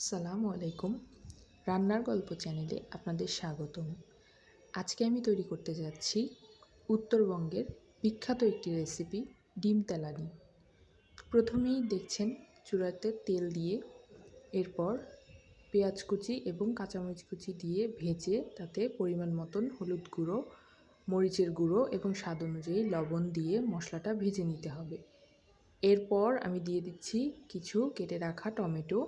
আসসালামু আলাইকুম। রান্নার গল্প চ্যানেলে আপনাদের স্বাগতম। আজকে আমি তৈরি করতে যাচ্ছি উত্তরবঙ্গের বিখ্যাত একটি রেসিপি ডিম তেলানি। প্রথমেই দেখছেন চূড়াতে তেল দিয়ে, এরপর পেঁয়াজ কুচি এবং কাঁচামরিচ কুচি দিয়ে ভেজে তাতে পরিমাণ মতন হলুদ গুঁড়ো, মরিচের গুঁড়ো এবং স্বাদ অনুযায়ী লবণ দিয়ে মশলাটা ভেজে নিতে হবে। এরপর আমি দিয়ে দিচ্ছি কিছু কেটে রাখা টমেটো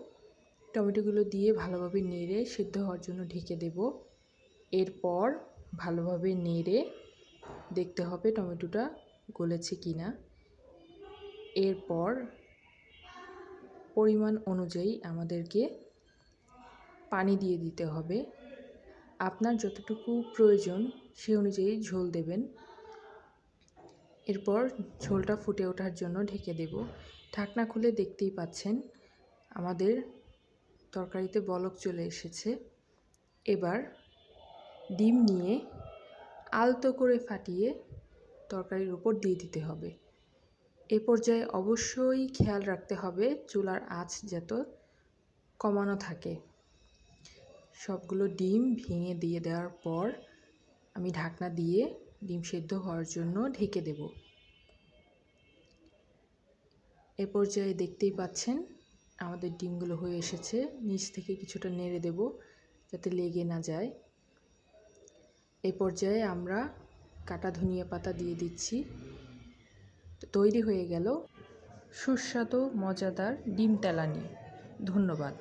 টমেটোগুলো দিয়ে ভালোভাবে নেড়ে সিদ্ধ হওয়ার জন্য ঢেকে দেব। এরপর ভালোভাবে নেড়ে দেখতে হবে টমেটোটা গলেছে কি না এরপর পরিমাণ অনুযায়ী আমাদেরকে পানি দিয়ে দিতে হবে। আপনার যতটুকু প্রয়োজন সে অনুযায়ী ঝোল দেবেন। এরপর ঝোলটা ফুটে ওঠার জন্য ঢেকে দেব। ঢাকনা খুলে দেখতেই পাচ্ছেন আমাদের তরকারিতে বলক চলে এসেছে। এবার ডিম নিয়ে আলতো করে ফাটিয়ে তরকারির উপর দিয়ে দিতে হবে। এ পর্যায়ে অবশ্যই খেয়াল রাখতে হবে চুলার আঁচ যাতে কমানো থাকে। সবগুলো ডিম ভেঙে দিয়ে দেওয়ার পর আমি ঢাকনা দিয়ে ডিম সেদ্ধ হওয়ার জন্য ঢেকে দেব। এ পর্যায়ে দেখতেই পাচ্ছেন আমাদের ডিমগুলো হয়ে এসেছে। নিচ থেকে কিছুটা নেড়ে দেব যাতে লেগে না যায়। এই পর্যায়ে আমরা কাটা ধনিয়া পাতা দিয়ে দিচ্ছি। তৈরি হয়ে গেল সুস্বাদু, মজাদার ডিম তেলানি। ধন্যবাদ।